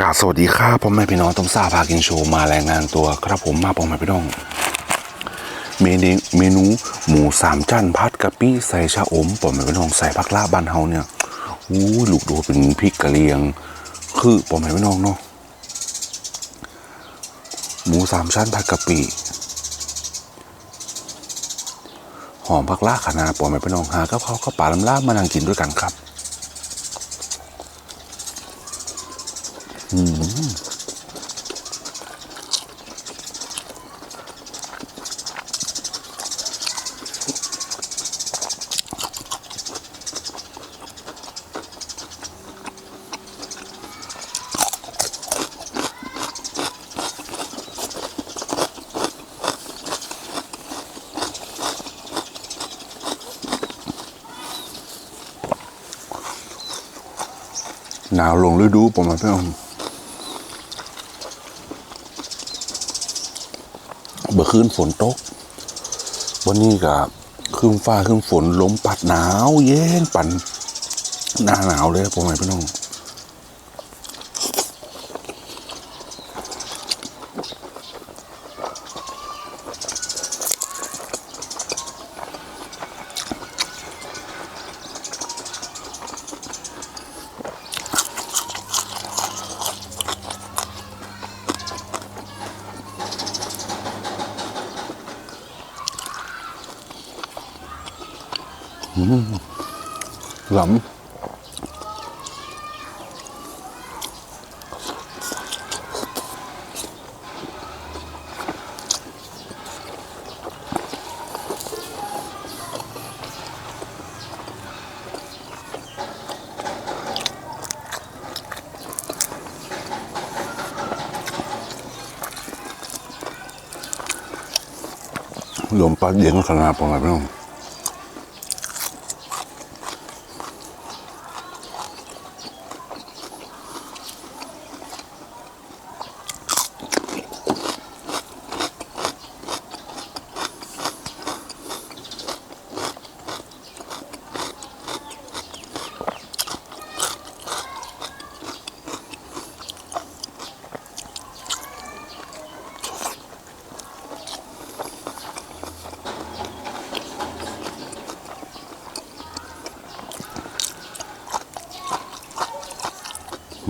กาสวัสดีครับผมแม่พี่น้องต้มซาพากินโชว์มาแรายงานตัวครับผมมาผมแม่พี่น้อง เมนูเมนูหมูสามชั้นพัดกะปิใส่ชะอมผมแม่พี่น้องใส่ผักลาบ้านเฮาเนี่ยอู้ลูกดูเป็นพริกกะเหรียง คือผมแม่พี่น้องเนาะหมูสามชั้นผัดกะปิหอมผักลาขนาดผมแม่พี่น้องหากับเขาก็ป่าลำลามานั่งกินด้วยกันครับ หนาวลงฤดูผมมาเพิ่มเบื่อคืนฝนตก วันนี้กับครึ้มฟ้าครึ้มฝนลมปัดหนาว เย็นปั่นหน้าหนาวเลยผมหมายพี่น้อง หลำลมปัดเย็นขนาดผมไม่พี่น้อง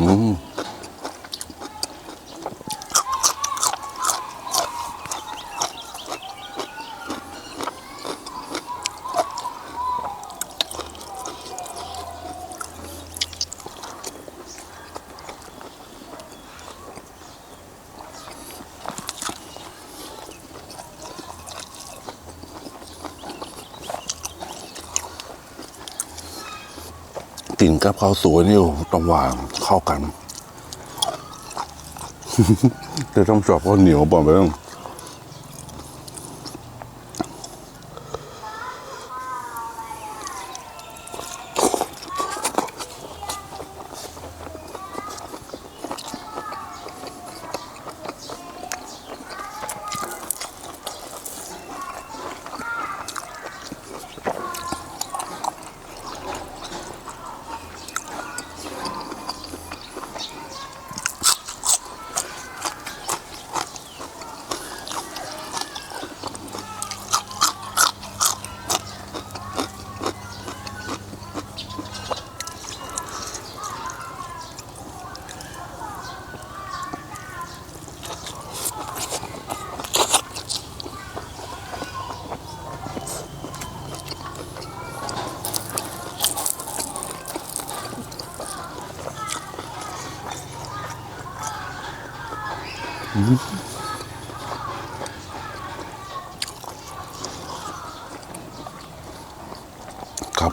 อืม กลิ่นกับข้าวสวยนี่ต้องหวาเข้ากัน จะต้องชอบข้าวเหนียวบอกไปต้อง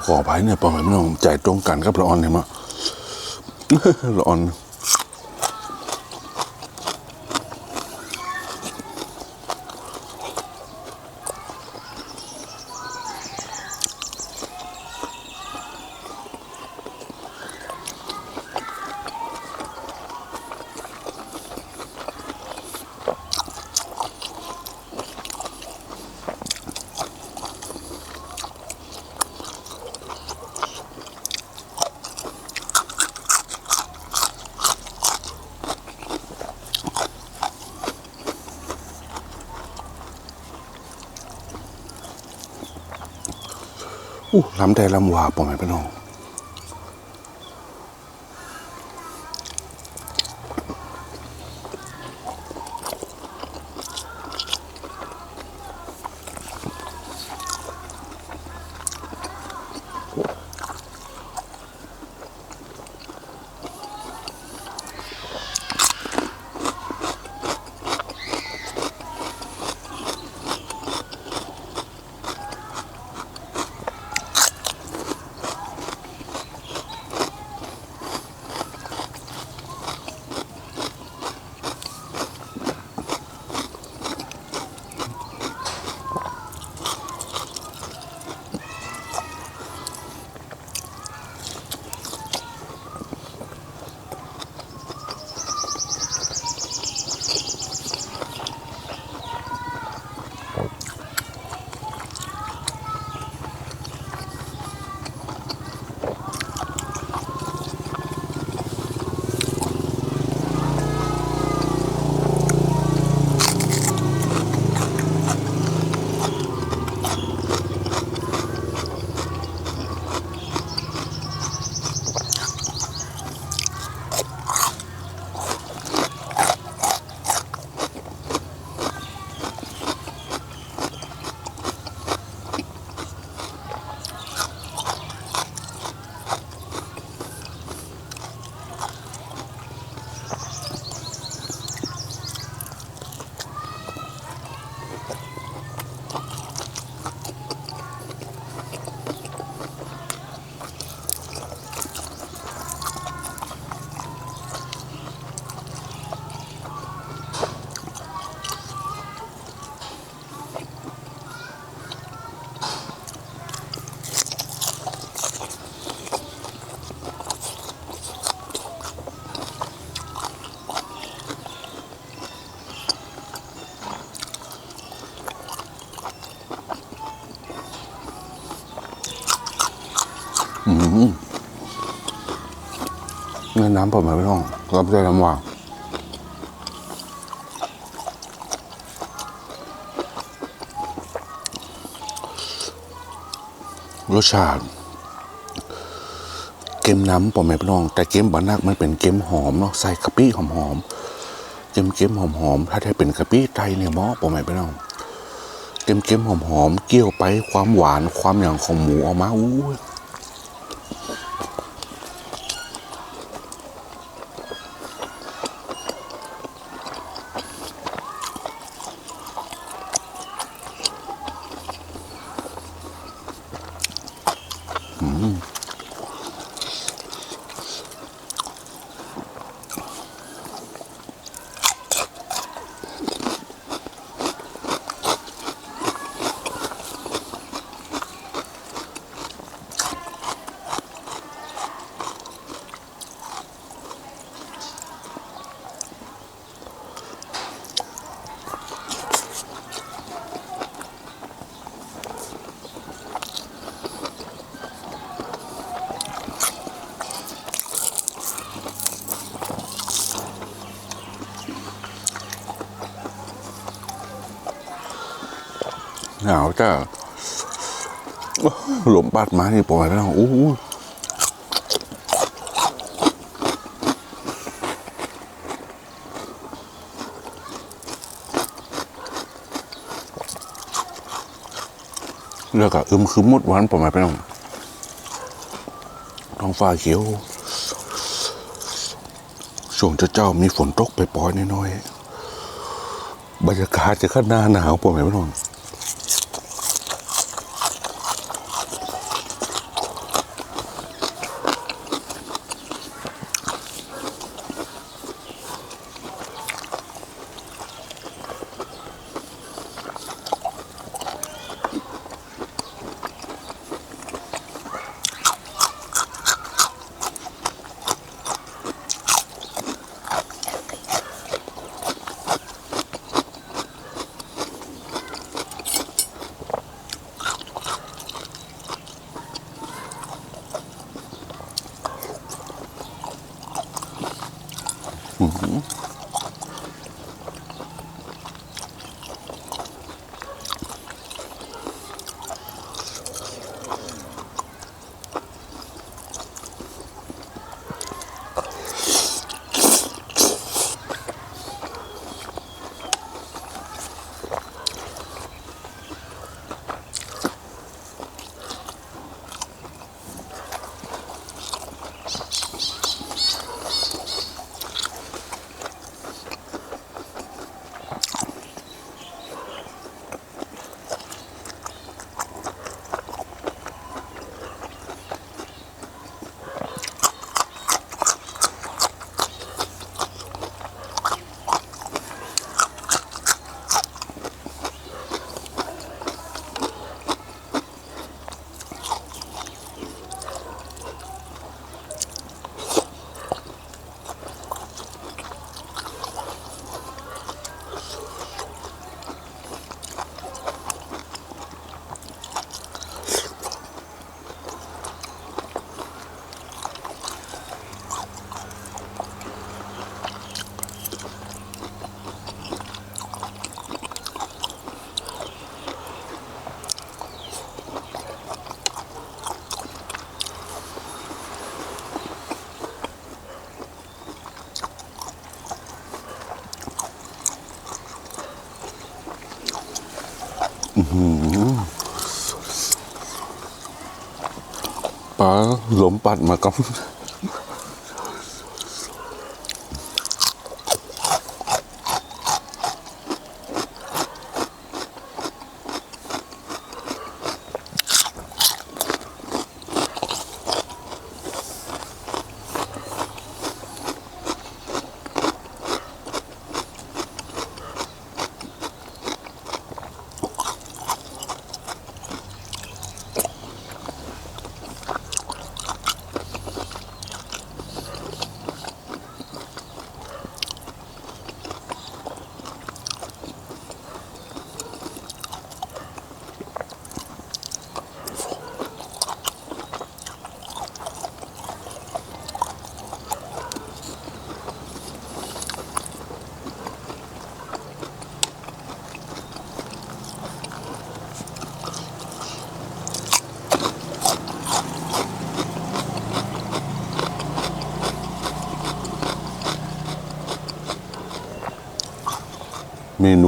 ขออภัยเนี่ยปอมไม่ต้องใจตรงกันกับละออนเนี่ยมาละออน อู้ลำใจล้ำวาปอแม่พี่น้อง น้ำเปอแม่พี่น้องลำแต่ลำหวาารสชาติเกมน้ำปอแม่พี่น้อง แต่เกมบานักมันเป็นเกมหอมเนาะใส่กะปิหอมหอมเกมเกมหอมหอมถ้าได้เป็นกะปิไทยเนี่ยมอปอแม่พี่น้องเกมเกมหอมหอมเกี่ยวไปความหวานความอย่างของหมูออกมาอู้ หนาวจ้าหลมบาดมานี่ปล่อยแล้วอู้หูเลือกอะอึมครึมดหวันปล่อยไปแล้วท้องฟ้าเขียว ช่วงเจ้าๆมีฝนตกไปปล่อยน้อยๆบรรยากาศจะขึ้นหน้าหนาวปล่อยไปน้อง ปลาหลมปัดมากับ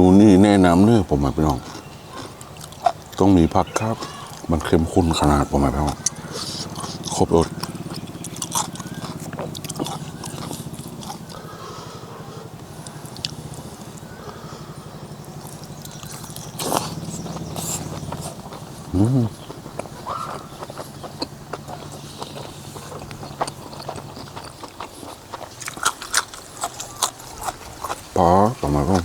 นูนี่แนะนำเนื้อผมมาพี่น้อง ต้องมีผักครับ มันเข้มข้นขนาดผมมาพี่น้องครบรสปลาประมาณนั้น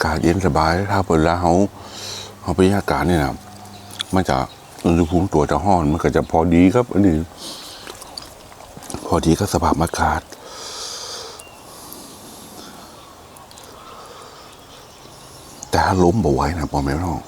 ากการประมาณว่าเหงือบอกหลายๆแล้วบอกอิดดิบรรยากาศเย็นสบาย ถ้าเปิดแล้วเขาเขาไปยากาศเนี่ยนะมันจะอุณหภูมิตัวจะห้อน มันก็จะพอดีครับ อันนี้ พอดีก็สภาพอากาศแต่ถ้าล้มบ่ไหว้นะพอไหมพี่น้อง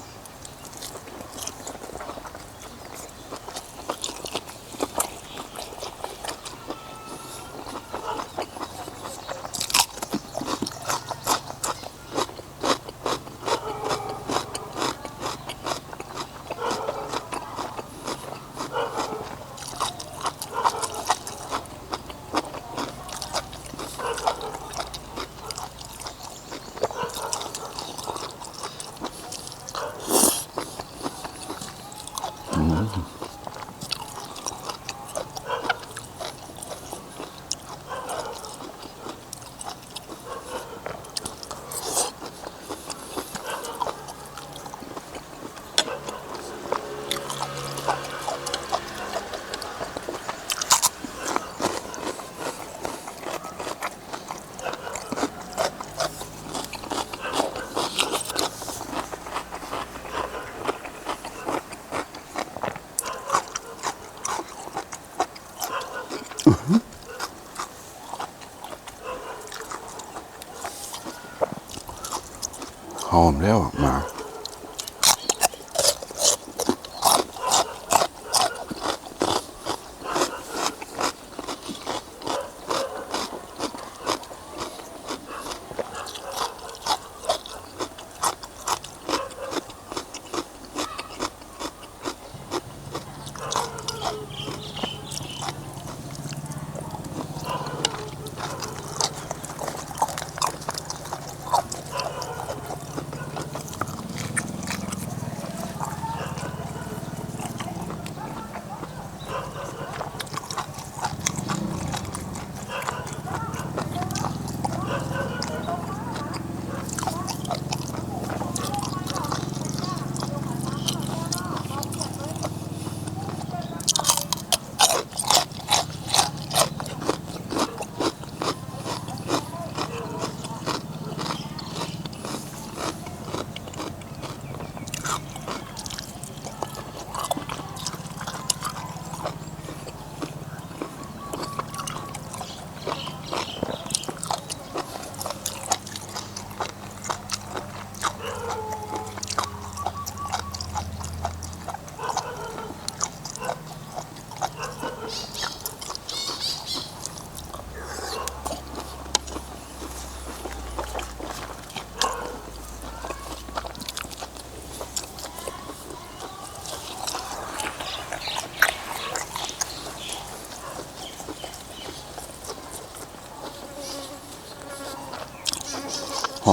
หอม แล้วหมา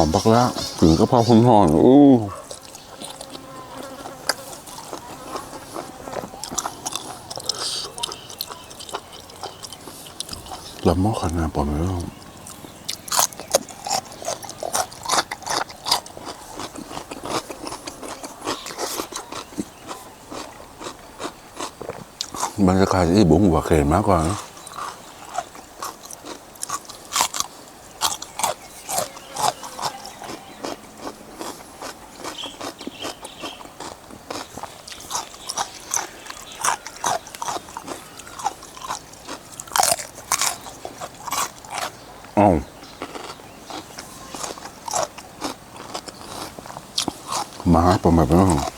อมบักละถึงกระเพราคนหอนอู้ลำมอขนาดปอมไม่ต้องบรรยากาศที่บุ้งหัวเขนมากกว่านะ มาประมาณนั้น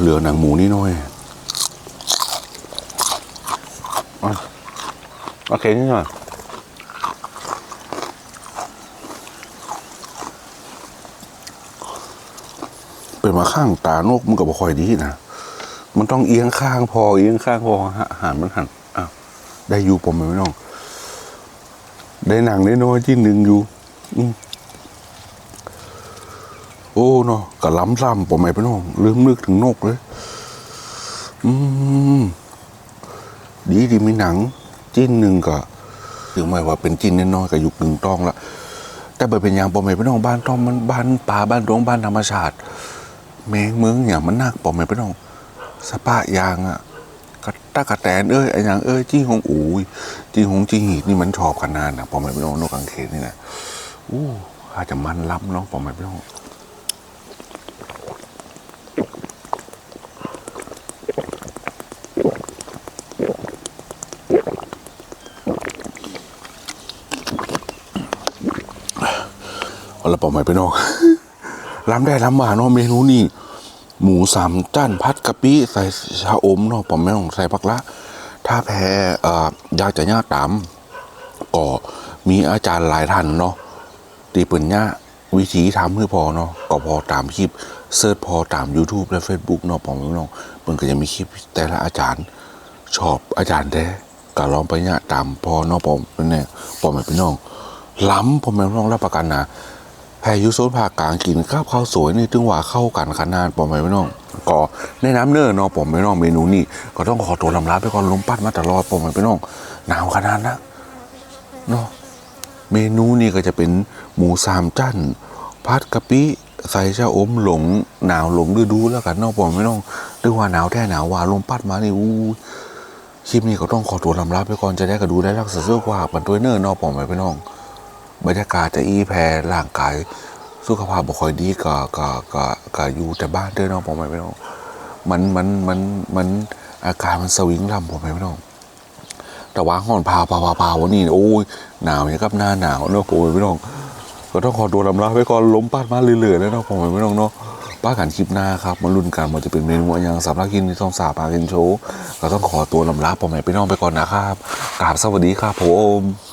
เหลือหนังหมูนี่หน้อยอะโอเคนี่หน่อยเป็นมาข้างตานกมันก็บ่ค่อยดีนะ มันต้องเอียงข้างพอเอียงข้างพอหาหารมันหันอ้าวได้อยู่ผมไหมน้อง ได้หนังได้น้อยที่หนึ่งอยู่อโอ้เนาะกะล้ำซ้ำผมไหมพี่น้องลืมนึกถึงนกเลย อืมดีดีมีหนัง จิ้นหนึ่งก็ถึงไม่ว่าเป็นจิ้นน้อยๆก็ยุคหนึ่งต้องละแต่เปิดเป็นยางปอมไหมพี่น้องบ้านต้องมันบ้านป่าบ้านโรงบ้านธรรมชาติ เมงเมืองอย่างมันนักปอมไหมพี่น้องสปะยางอะ กระตากระแตนเอ้ยไอ้ยางเอ้ยจี้หงอูยจี้หงจี้หีดนี่มันชอบขนาดนะพอไม่ไปลองนกกังเขนนี่นะอู้อาจจะมันล้ำเนาะพอไม่ไปลองเอาละปอไม่ไปนอกล้ำได้ล้ำมาเนาะเมนูนี่ หมูสามจ้านพัดกะปิใส่ชาอมเนาะผมไม่ต้องใส่ผักละ ถ้าแพ้อยากจะย่าตามก็มีอาจารย์หลายท่านเนาะตีปืนย่าวิธีทำให้พอเนาะก็พอตามคลิปเสิร์ชพอตาม YouTube และ Facebook เนาะผมไม่ต้องมันก็จะมีคลิปแต่ละอาจารย์ชอบอาจารย์แท้ก็ลองไปย่าตามพอเนาะผมเนแน่ผมไม่เป็นน้องล้ำผมไม่ต้องรับประกันนะ แพรยุโซนภาคกลางกินข้าวข้าวสวยนี่ถึงว่าเข้ากันขนาดปอมไปไม่น้องก็ในน้ำเนื้อเนาะปอมไม่น้องเมนูนี้ก็ต้องขอตัวลำลาไปก่อนลมปัดมาตลอดปอมไปน้องหนาวขนาดนะเนาะเมนูนี้ก็จะเป็นหมูสามจั่นพัดกะปิใส่ชะอมหลงหนาวหลงฤดูแล้วกันเนาะปอมไม่น้องหรือว่าหนาวแท้หนาวว่าลมปัดมานี่อู้คลิปนี้ก็ต้องขอตัวลำลาไปก่อนจะได้ก็ดูได้รักษาเสุขภาพกันด้วยเนอร์เนาะปอมไปน้อง บรรยากาศจะอีแพรร่างกายสุขภาพบ่ค่อยดีก็ก็ก็ก็อยู่แต่บ้านเด้อเน้องผมไม่น้องมันมันมันมันอาการมันสวิงลำผมไม่น้องแต่ว่าห่อนพาพาพาพาวันนี้โอ้ยหนาวอย่างกับหน้าหนาวเนาะผมไม่น้องก็ต้องขอตัวลำลาไปก่อนล้มปาดมาเรื่อยๆแล้วเนาะผมไม่น้องเนาะป้ากันคลิปหน้าครับมาลุ้นกันมันจะเป็นเมนูอะไรอย่างสำหรับกินที่ต้องสาปากินโชว์ก็ต้องขอตัวลำลาผมไม่ไปน้องไปก่อนนะครับกราบสวัสดีครับผม